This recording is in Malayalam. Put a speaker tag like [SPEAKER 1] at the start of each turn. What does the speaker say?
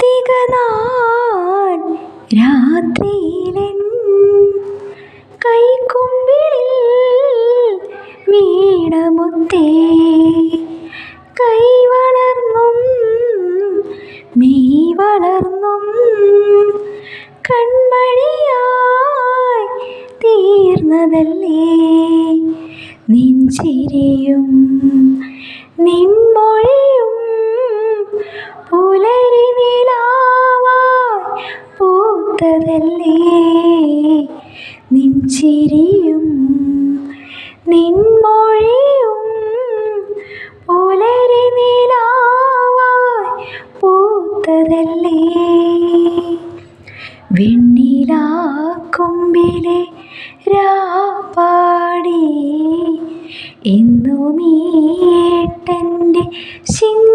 [SPEAKER 1] കാർത്തിക നാൾ രാത്രിയിലെൻ കൈക്കുമ്പിളിൽ വീണമുത്തേ കൈ വളർന്നും മെയ് വളർന്നും കൺമണിയായി തീർന്നതല്ലേ. നിൻ നിൻ ചിരിയും നിൻ മൊഴിയും പുലരി നിലാവായി പൂത്തതല്ലേ? വെണ്ണിലാ കൊമ്പിലെ രാപ്പാടി എന്നും ഈട്ടന്റെ ശിങ്ക